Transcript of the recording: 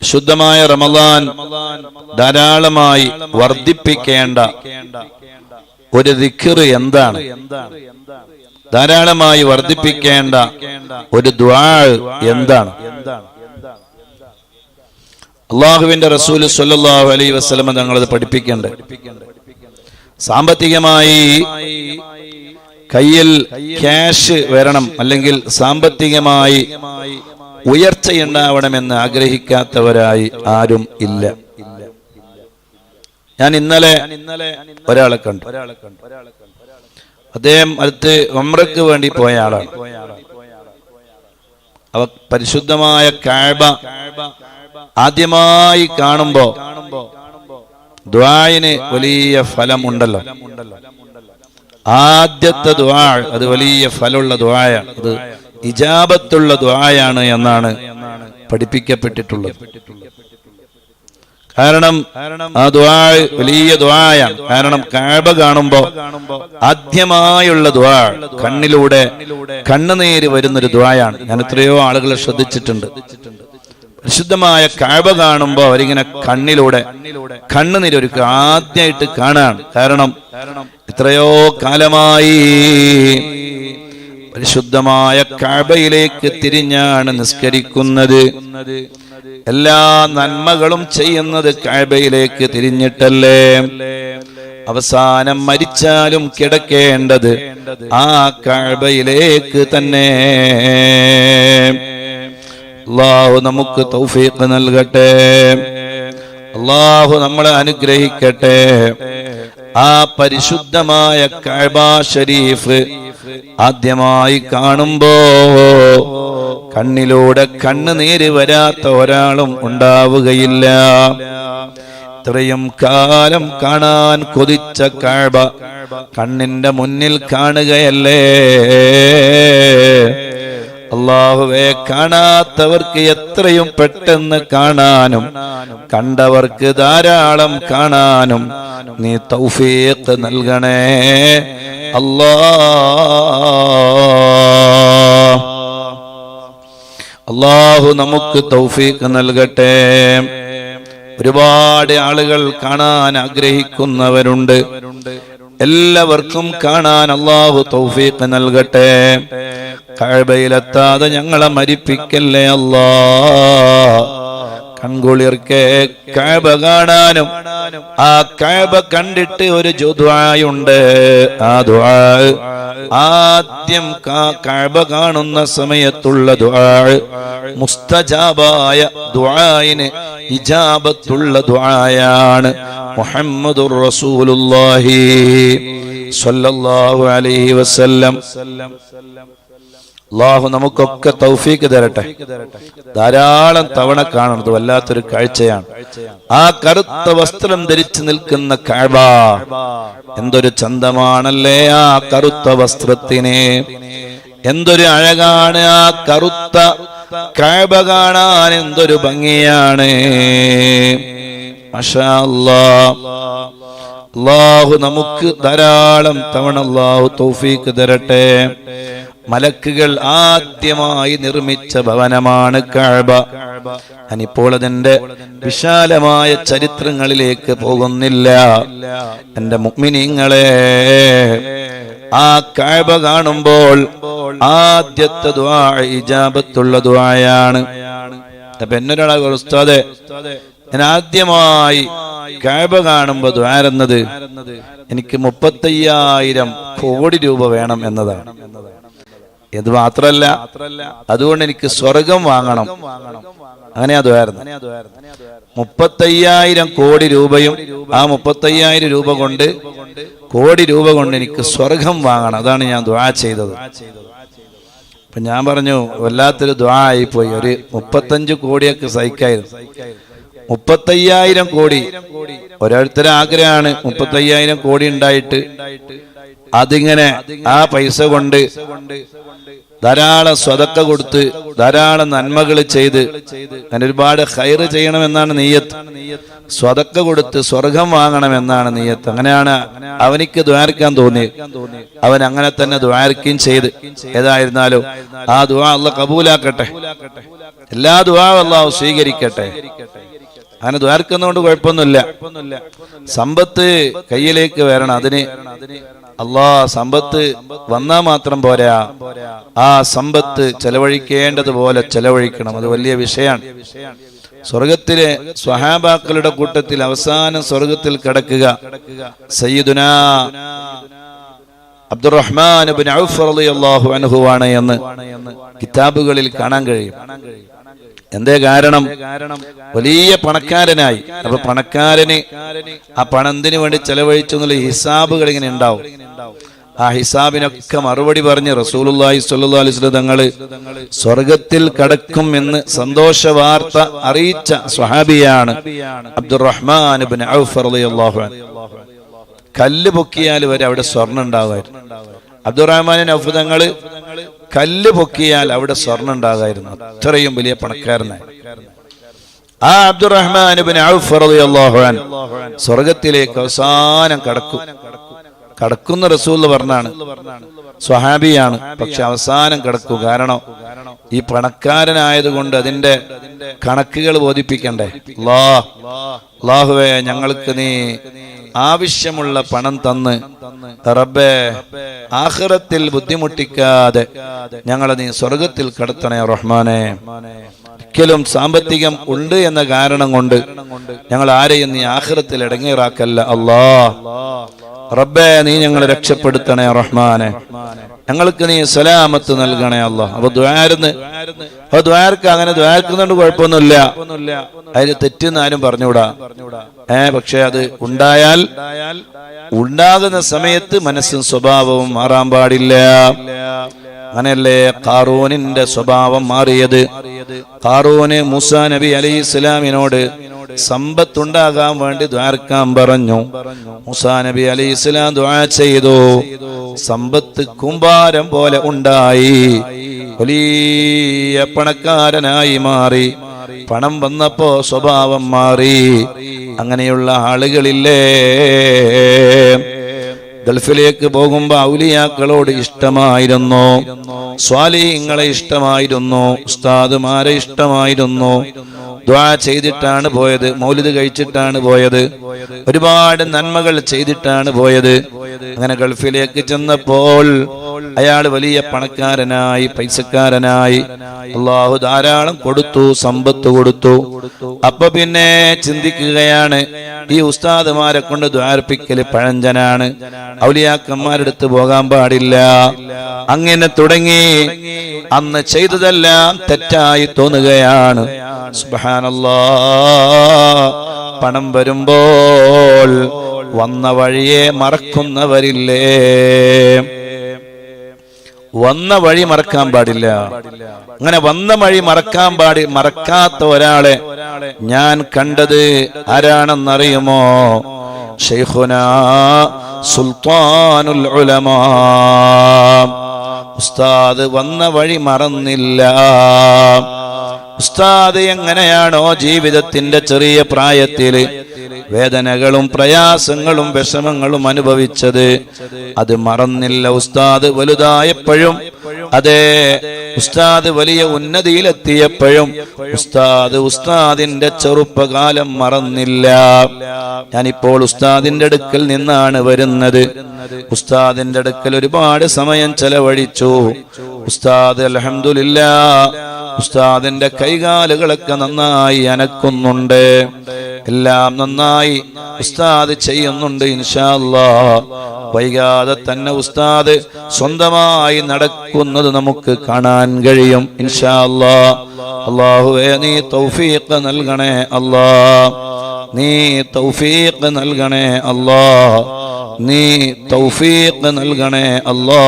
ശുദ്ധമായ റമദാൻ ധാരാളമായി വർദ്ധിപ്പിക്കേണ്ട ഒരു ദിക്കറ് എന്താണ്? ധാരാളമായി വർദ്ധിപ്പിക്കേണ്ട ഒരു ദ്വാ എന്താണ്? അള്ളാഹുവിന്റെ റസൂൽ സല്ലല്ലാഹു അലൈ വസ്ലമ ഞങ്ങളത് പഠിപ്പിക്കേണ്ടത് സാമ്പത്തികമായി കയ്യിൽ ക്യാഷ് വരണം അല്ലെങ്കിൽ സാമ്പത്തികമായി ഉയർച്ചയുണ്ടാവണമെന്ന് ആഗ്രഹിക്കാത്തവരായി ആരും ഇല്ല. ഞാൻ ഇന്നലെ ഒരാളെ കണ്ടു. അദ്ദേഹം അടുത്ത് ഒമ്രക്ക് വേണ്ടി പോയ ആളാണ്. അവ പരിശുദ്ധമായ കാഴ്ബ ആദ്യമായി കാണുമ്പോ ദ്വായിന് വലിയ ഫലം ഉണ്ടല്ലോ ആദ്യത്തെ ദ്വാ അത് വലിയ ഫലമുള്ള ദ്വായാണ്. അത് ഇജാബത്തുള്ള ദ്വായാണ് എന്നാണ് പഠിപ്പിക്കപ്പെട്ടിട്ടുള്ളത്. കാരണം ആ ദ്വാ വലിയ ദ്വായാണ് കാരണം കാബ കാണുമ്പോ ആദ്യമായുള്ള ദ്വാ കണ്ണിലൂടെ കണ്ണുനീര് വരുന്നൊരു ദ്വായാണ് ഞാൻ എത്രയോ ആളുകളെ ശ്രദ്ധിച്ചിട്ടുണ്ട്. പരിശുദ്ധമായ കാബ കാണുമ്പോ അവരിങ്ങനെ കണ്ണിലൂടെ കണ്ണുനീരൊരുക്കുക ആദ്യമായിട്ട് കാണാണ്. കാരണം എത്രയോ കാലമായി പരിശുദ്ധമായ കാബയിലേക്ക് തിരിഞ്ഞാണ് നിസ്കരിക്കുന്നത്. എല്ലാ നന്മകളും ചെയ്യുന്നത് കാബയിലേക്ക് തിരിഞ്ഞിട്ടല്ലേ? അവസാനം മരിച്ചാലും കിടക്കേണ്ടത് ആ കാബയിലേക്ക് തന്നെ. അള്ളാഹു നമുക്ക് തൗഫീഖ് നൽകട്ടെ. അള്ളാഹു നമ്മളെ അനുഗ്രഹിക്കട്ടെ. ആ പരിശുദ്ധമായ കഅബ ഷരീഫ് ആദ്യമായി കാണുമ്പോ കണ്ണിലൂടെ കണ്ണുനീര് വരാത്ത ഒരാളും ഉണ്ടാവുകയില്ല. ഇത്രയും കാലം കാണാൻ കൊതിച്ച കഅബ കണ്ണിന്റെ മുന്നിൽ കാണുകയല്ലേ? അള്ളാഹുവെ കാണാത്തവർക്ക് എത്രയും പെട്ടെന്ന് കാണാനും കണ്ടവർക്ക് ധാരാളം കാണാനും നീ തൗഫീഖ് നൽകണേ. അള്ളാഹു നമുക്ക് തൗഫീഖ് നൽകട്ടെ. ഒരുപാട് ആളുകൾ കാണാൻ ആഗ്രഹിക്കുന്നവരുണ്ട്. എല്ലാവർക്കും കാണാൻ അള്ളാഹു തൗഫീഖ് നൽകട്ടെ. കഴബയിലെത്താതെ ഞങ്ങളെ മരിപ്പിക്കല്ലേ അല്ലാ കൺകുളിർക്കെ കാബ കാണാനും ആ കാബ കണ്ടിട്ട് ഒരു ജുദ്വായുണ്ട് ആ ദ്വാ ആദ്യം കാബ കാണുന്ന സമയത്തുള്ള ദ്വാ മുസ്തജാബായ ദ്വായിന് ഇജാബത്തുള്ള ദ്വായാണ് മുഹമ്മദുർ റസൂലുള്ളാഹി സ്വല്ലല്ലാഹു അലൈഹി വസല്ലം. അള്ളാഹു നമുക്കൊക്കെ തൗഫീക്ക് തരട്ടെ. ധാരാളം തവണ കാണുന്നത് വല്ലാത്തൊരു കാഴ്ചയാണ്. ആ കറുത്ത വസ്ത്രം ധരിച്ചു നിൽക്കുന്ന കാഴ്ബ എന്തൊരു ചന്തമാണല്ലേ ആ കറുത്ത വസ്ത്രത്തിന്. എന്തൊരു അഴകാണ് ആ കറുത്ത കാഴ്ബ കാണാൻ എന്തൊരു ഭംഗിയാണ്. അള്ളാഹു നമുക്ക് ധാരാളം തവണ അള്ളാഹു തൗഫീക്ക് തരട്ടെ. മലക്കുകൾ ആദ്യമായി നിർമ്മിച്ച ഭവനമാണ് കഅബ ഞാനിപ്പോൾ അതിന്റെ വിശാലമായ ചരിത്രങ്ങളിലേക്ക് പോകുന്നില്ല. എന്റെ മുഗ്മിനിങ്ങളെ ആ കഅബ കാണുമ്പോൾ ആദ്യത്തെ ദ്വാ ഇജാബത്തുള്ള ദ്വായാണ് അപ്പൊ എന്നൊരാളെ ഉസ്താദെ ഞാൻ ആദ്യമായി കാബ കാണുമ്പോ ദ്വാരുന്നത് എനിക്ക് മുപ്പത്തയ്യായിരം കോടി രൂപ വേണം എന്നതാണ്. ഇത് മാത്രല്ല അതുകൊണ്ട് എനിക്ക് സ്വർഗം വാങ്ങണം. അങ്ങനെ അതുമായിരുന്നു മുപ്പത്തയ്യായിരം കോടി രൂപയും ആ മുപ്പത്തയ്യായിരം രൂപ കൊണ്ട് കോടി രൂപ കൊണ്ട് എനിക്ക് സ്വർഗം വാങ്ങണം. അതാണ് ഞാൻ ദ്വാ ചെയ്തത്. അപ്പൊ ഞാൻ പറഞ്ഞു വല്ലാത്തൊരു ദ്വാ ആയിപ്പോയി. ഒരു മുപ്പത്തഞ്ച് കോടിയൊക്കെ സഹിക്കായിരുന്നു. മുപ്പത്തയ്യായിരം കോടി. ഓരോരുത്തരും ആഗ്രഹമാണ് മുപ്പത്തയ്യായിരം കോടി ഉണ്ടായിട്ട്. അതിങ്ങനെ ആ പൈസ കൊണ്ട് ധാരാളം സ്വതക്ക കൊടുത്ത് ധാരാളം നന്മകൾ ചെയ്ത് അങ്ങനെ ഒരുപാട് ഹൈറ് ചെയ്യണമെന്നാണ് നെയ്യത്ത് സ്വതക്ക കൊടുത്ത് സ്വർഗം വാങ്ങണമെന്നാണ് നെയ്യത്ത് അങ്ങനെയാണ് അവനിക്ക് ദ്വാരിക്കാൻ തോന്നിയത്. അവൻ അങ്ങനെ തന്നെ ദ്വാരിക്കുകയും ചെയ്ത്. ഏതായിരുന്നാലും ആ ദ്വാ അല്ല കബൂലാക്കട്ടെ. എല്ലാ ദുആവും അള്ളാഹു സ്വീകരിക്കട്ടെ. അങ്ങനെ ദ്വാരക്കുന്നതുകൊണ്ട് കുഴപ്പമൊന്നുമില്ല. സമ്പത്ത് കയ്യിലേക്ക് വരണം. അതിന് അള്ളാ സമ്പത്ത് വന്നാ മാത്രം പോരാ. ആ സമ്പത്ത് ചെലവഴിക്കേണ്ടതുപോലെ ചെലവഴിക്കണം. അത് വലിയ വിഷയമാണ് സ്വർഗത്തിലെ സ്വഹാബാക്കളുടെ കൂട്ടത്തിൽ അവസാനം സ്വർഗത്തിൽ കിടക്കുക. അബ്ദുറഹ്മാൻ എന്ന് കിതാബുകളിൽ കാണാൻ കഴിയും. എന്തേ കാരണം? വലിയ പണക്കാരനായി. അപ്പൊ പണക്കാരന് ആ പണം എന്തിനു വേണ്ടി ചെലവഴിച്ചു എന്നുള്ള ഹിസാബുകൾ ഇങ്ങനെ ഉണ്ടാവും. ആ ഹിസാബിനൊക്കെ മറുപടി പറഞ്ഞ് റസൂലുള്ളാഹി സ്വല്ലല്ലാഹി അലൈഹി തങ്ങൾ സ്വർഗത്തിൽ കടക്കും എന്ന് സന്തോഷ വാർത്ത അറിയിച്ച സ്വഹാബിയാണ് അബ്ദുറഹ്മാൻ ഇബ്നു ഔഫ് റളിയല്ലാഹു അൻഹു. കല്ല് പൊക്കിയാൽ വരെ അവിടെ സ്വർണം ഉണ്ടാകുമായിരുന്നു അബ്ദുറഹ്മാൻ തങ്ങൾ കല്ല് പൊക്കിയാൽ അവിടെ സ്വർണം ഉണ്ടാകായിരുന്നു. അത്രയും വലിയ പണക്കാരനായി. ആ അബ്ദുറഹ്മാൻ സ്വർഗത്തിലേക്ക് അവസാനം കടക്കും. കടക്കുന്ന റസൂൽ പറഞ്ഞാണ്. സ്വഹാബിയാണ്. പക്ഷെ അവസാനം കിടക്കും. കാരണം ഈ പണക്കാരനായതുകൊണ്ട് അതിന്റെ കണക്കുകൾ ബോധിപ്പിക്കണ്ടേ? ലോ അല്ലാഹുവേ ഞങ്ങൾക്ക് നീ ആവശ്യമുള്ള പണം തന്ന് റബ്ബേ ആഹ്റത്തിൽ ബുദ്ധിമുട്ടിക്കാതെ ഞങ്ങളെ നീ സ്വർഗത്തിൽ കടത്തണേ റഹ്മാനെ. ഒരിക്കലും സാമ്പത്തികം ഉണ്ട് എന്ന കാരണം കൊണ്ട് ഞങ്ങൾ ആരെയും നീ ആഹ്റത്തിൽ ഇടങ്ങേറാക്കല്ല. അല്ലാ. റബ്ബേ നീ ഞങ്ങളെ രക്ഷപ്പെടുത്തണേ റഹ്മാനെ. ഞങ്ങൾക്ക് നീ സലാമത്ത് നൽകണേ അല്ല അപ്പൊ ദ്വാരുന്ന്. അപ്പൊ ദ്വാർക്ക് അങ്ങനെ ദ്വാർക്കുന്നുണ്ട് കുഴപ്പമൊന്നുമില്ല. അതിന് തെറ്റെന്ന് ആരും പറഞ്ഞുകൂടാ. ഏ പക്ഷെ അത് ഉണ്ടായാൽ ഉണ്ടാകുന്ന സമയത്ത് മനസ്സും സ്വഭാവവും മാറാൻ പാടില്ല. അങ്ങനെയല്ലേ കാറൂനിന്റെ സ്വഭാവം മാറിയത്? കാറൂന് മൂസ നബി അലൈഹി ഇസ്ലാമിനോട് സമ്പത്തുണ്ടാകാൻ വേണ്ടി ദ്വാർക്കാൻ പറഞ്ഞു. മുസാ നബി അലി ഇസ്ലാം ദ്വാ ചെയ്തു. സമ്പത്ത് കുമ്പാരം പോലെ ഉണ്ടായി. വലിയ പണക്കാരനായി മാറി. പണം വന്നപ്പോ സ്വഭാവം മാറി. അങ്ങനെയുള്ള ആളുകളില്ലേ? ഗൾഫിലേക്ക് പോകുമ്പോ ഔലിയാക്കളോട് ഇഷ്ടമായിരുന്നു. സ്വാലിങ്ങളെ ഇഷ്ടമായിരുന്നു. ഉസ്താദുമാരെ ഇഷ്ടമായിരുന്നു. ദ്വാ ചെയ്തിട്ടാണ് പോയത്. മൗലിത് കഴിച്ചിട്ടാണ് പോയത്. ഒരുപാട് നന്മകൾ ചെയ്തിട്ടാണ് പോയത്. അങ്ങനെ ഗൾഫിലേക്ക് ചെന്നപ്പോൾ അയാൾ വലിയ പണക്കാരനായി പൈസക്കാരനായി അള്ളാഹു ധാരാളം കൊടുത്തു സമ്പത്ത് കൊടുത്തു. അപ്പൊ പിന്നെ ചിന്തിക്കുകയാണ് ഈ ഉസ്താദുമാരെ കൊണ്ട് ദ്വാർപ്പിക്കൽ പഴഞ്ചനാണ്. ഔലിയാക്കന്മാരെടുത്ത് പോകാൻ പാടില്ല. അങ്ങനെ തുടങ്ങി. അന്ന് ചെയ്തതെല്ലാം തെറ്റായി തോന്നുകയാണ്. പണം വരുമ്പോൾ വന്ന വഴിയെ മറക്കുന്നവരില്ലേ? വന്ന വഴി മറക്കാൻ പാടില്ല. അങ്ങനെ വന്ന വഴി മറക്കാൻ പാടി മറക്കാത്ത ഒരാളെ ഞാൻ കണ്ടത് ആരാണെന്നറിയുമോ? സുൽത്താനുൽ ഉലമാ. ഉസ്താദ് വന്ന വഴി മറന്നില്ല. ഉസ്താദ് എങ്ങനെയാണോ ജീവിതത്തിന്റെ ചെറിയ പ്രായത്തിൽ വേദനകളും പ്രയാസങ്ങളും വിഷമങ്ങളും അനുഭവിച്ചത്. അത് മറന്നില്ല ഉസ്താദ് വലുതായപ്പോഴും. അതെ ഉസ്താദ് വലിയ ഉന്നതിയിലെത്തിയപ്പോഴും. ഉസ്താദ് ഉസ്താദിന്റെ ചെറുപ്പകാലം മറന്നില്ല. ഞാനിപ്പോൾ ഉസ്താദിന്റെ അടുക്കൽ നിന്നാണ് വരുന്നത്. ഉസ്താദിന്റെ അടുക്കൽ ഒരുപാട് സമയം ചെലവഴിച്ചു. ഉസ്താദ് അലഹമില്ല ഉസ്താദിന്റെ കൈകാലുകളൊക്കെ നന്നായി അനക്കുന്നുണ്ട്. എല്ലാം നന്നായി ഉസ്താദ് ചെയ്യുന്നുണ്ട് ഇൻഷാല്ലാ വൈകാതെ തന്നെ ഉസ്താദ് സ്വന്തമായി നടക്കുന്നത് നമുക്ക് കാണാൻ കഴിയും ഇൻഷാല്ലാ അള്ളാഹുവേ നീ തൗഫീഖ് നൽകണേ അല്ലാ. നീ തൗഫീഖ് നൽകണേ അല്ലാ. നീ തൗഫീഖ് നൽകണേ അല്ലാ.